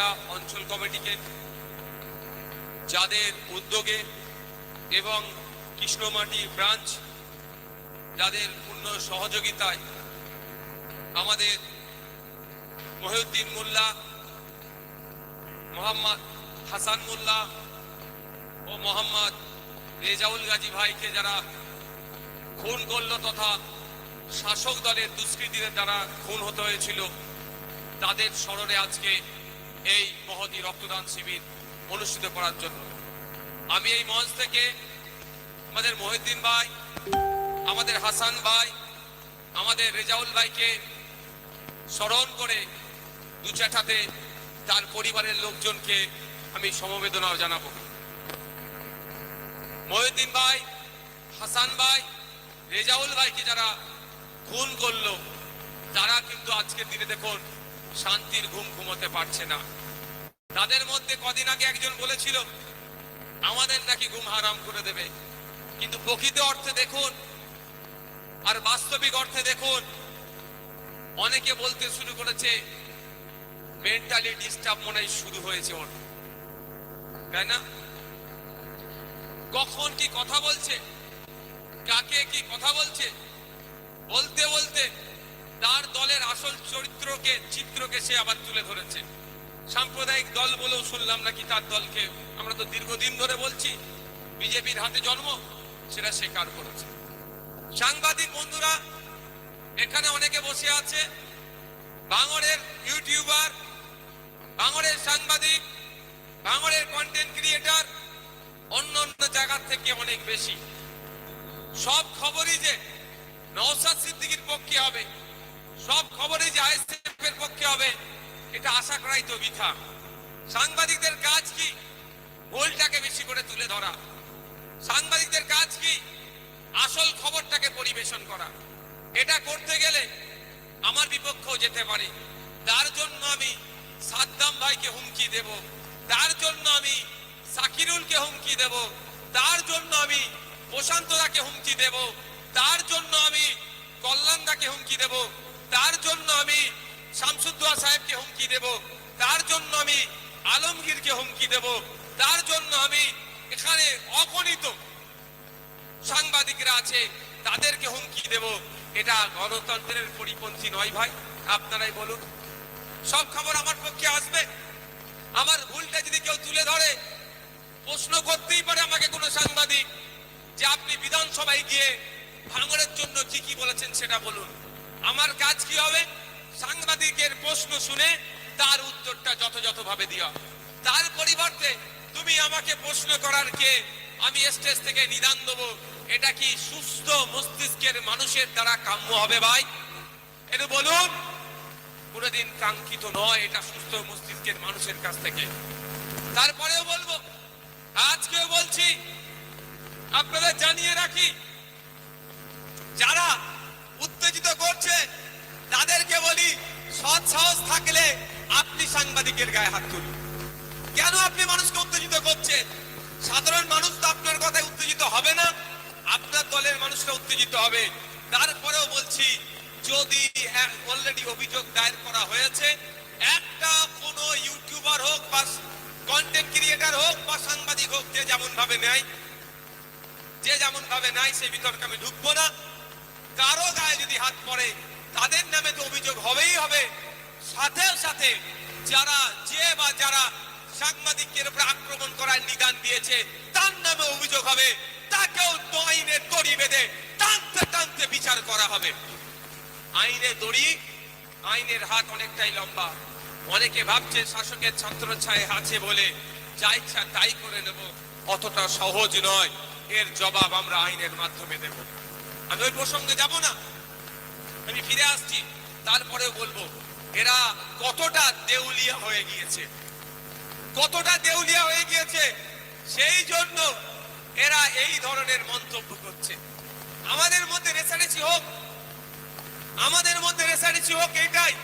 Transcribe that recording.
মৌজা অঞ্চল কমিটিকে যাদের উদ্যোগে এবং কৃষ্ণমাটি ব্রাঞ্চ যাদের পূর্ণ সহযোগিতায় আমাদের মহিউদ্দিন মোল্লা, মোহাম্মদ হাসান মোল্লা ও মোহাম্মদ রেজাউল গাজী ভাইকে যারা খুন করল তথা শাসক দলের দুষ্কৃতীদের দ্বারা খুন হতে হয়েছিল, তাদের স্মরণে আজকে এই মহতি রক্তদান শিবির অনুষ্ঠিত করার জন্য। আমি এই মঞ্চ থেকে আমাদের মহিউদ্দিন ভাই, আমাদের হাসান ভাই, আমাদের রেজাউল ভাইকে স্মরণ করে দু চাটাতে তার পরিবারের লোকজনকে আমি সমবেদনাও জানাব। মহিউদ্দিন ভাই, হাসান ভাই, রেজাউল ভাইকে যারা খুন করল, তারা কিন্তু আজকের দিনে দেখুন শান্তির ঘুম ঘুমোতে পারছে না। তাদের মধ্যে কদিন আগে একজন বলেছিল, আমাদের নাকি ঘুম হারাম করে দেবে। কিন্তু প্রকৃত অর্থে দেখুন, আর বাস্তবিক অর্থে দেখুন, অনেকে বলতে শুরু করেছে মেন্টালি ডিস্টার্ব মনে শুরু হয়েছে ওর। তাই না? কখন কি কথা বলছে? কাকে কি কথা বলছে? বলতে বলতে তার দলের আসল চরিত্রকে, চিত্রকে সে আবার তুলে ধরেছে। সাম্প্রদায়িক দল বলেও শুনলাম নাকি তার দলকে আমরা তো দীর্ঘদিন ধরে বলছি, বিজেপির হাতে জন্ম, সেটা স্বীকার করেছে। সাংবাদিক বন্ধুরা, এখানে অনেকে বসে আছে। বাঙরের ইউটিউবার বাঙরের সাংবাদিক বাঙরের কন্টেন্ট ক্রিয়েটার অন্য অন্য জায়গার থেকে অনেক বেশি। সব খবরই যে নওসাদ সিদ্দিকির পক্ষে হবে সব খবরই যে আইএসএফ এর পক্ষে হবে, এটা আশা করাই তো বৃথা। সাংবাদিকদের কাজ কি? গোলটাকে বেশি করে তুলে ধরা। সাংবাদিকদের কাজ কি? আসল খবরটাকে পরিবেশন করা। এটা করতে গেলে আমার বিপক্ষেও যেতে পারে। তার জন্য আমি সাদ্দাম ভাইকে হুমকি দেব। তার জন্য আমি সাকিরুলকে হুমকি দেব। তার জন্য আমি প্রশান্তদাকে হুমকি দেব। তার জন্য আমি কল্যাণদাকে হুমকি দেব। তার জন্য আমি শামসুদ্দোয়া সাহেবকে হুমকি দেব, তার জন্য আমি আলমগীরকে হুমকি দেব, তার জন্য আমি এখানে অগণিত সাংবাদিকরা আছে, তাদেরকে হুমকি দেব। এটা গণতন্ত্রের পরিপন্থী নয় ভাই, আপনারাই বলুন। সব খবর আমার পক্ষে আসবে। আমার ভুলটা যদি কেউ তুলে ধরে, প্রশ্ন করতেই পারে আমাকে কোনো সাংবাদিক যে আপনি বিধানসভায় গিয়ে ভাঙড়ের জন্য কি কি বলেছেন সেটা বলুন। আমার কাজ কি হবে? সাংবাদিকের প্রশ্ন শুনে তার উত্তরটা যথাযথভাবে দেওয়া তার পরিবর্তে তুমি আমাকে প্রশ্ন করার কে? আমি স্টেজ থেকে নিদান দেবো। এটা কি সুস্থ মস্তিষ্কের মানুষের দ্বারা কাম্য হবে ভাই? এটা বলুন। কোনোদিন কাঙ্ক্ষিত নয় এটা সুস্থ মস্তিষ্কের মানুষের কাছ থেকে। তারপরেও বলব, আজকেও বলছি, আপনাদের জানিয়ে রাখি, যারা উত্তেজিত করছে তাদেরকে বলি সৎ সাহস থাকলে আপনি সাংবাদিকের গায়ে হাত তুলুন। কেন আপনি মানুষকে উত্তেজিত করছেন? সাধারণ মানুষ তো আপনার কথায় উত্তেজিত হবে না। আপনার দলের মানুষরা উত্তেজিত হবে। তারপরেও বলছি, যদি অলরেডি অভিযোগ দায়ের করা হয়েছে, একটা কোন ইউটিউবার হোক বা কন্টেন্ট ক্রিয়েটার হোক বা সাংবাদিক হোক, যে যেমন ভাবে নেয়, যে যেমন ভাবে নেয় সেই বিতর্কে আমি ঢুকবো না। কারও গায়ে যদি হাত পড়ে, তাদের নামে তো অভিযোগ হবেই হবে। সাথে সাথে যারা যে বা যারা সাংবাদিকের উপর আক্রমণ করার নিদান দিয়েছে, তার নামে অভিযোগ হবে, তাকেও আইনে দড়ি বেঁধে টানতে টানতে বিচার করা হবে। আইনে দড়ি, আইনের হাত অনেকটাই লম্বা। অনেকে ভাবছে শাসকের ছত্র ছায় আছে বলে, যা ইচ্ছা তাই করে নেব, অতটা সহজ নয়। এর জবাব আমরা আইনের মাধ্যমে দেব। আমি ওই প্রসঙ্গে যাব না। আমি ফিরে আসছি, তারপরেও বলব এরা কতটা দেউলিয়া হয়ে গিয়েছে? কতটা দেউলিয়া হয়ে গিয়েছে? সেই জন্য এরা এই ধরনের মন্তব্য করছে। আমাদের মধ্যে রেসারেসি হোক, আমাদের মধ্যে রেসারেসি হোক এইটাই।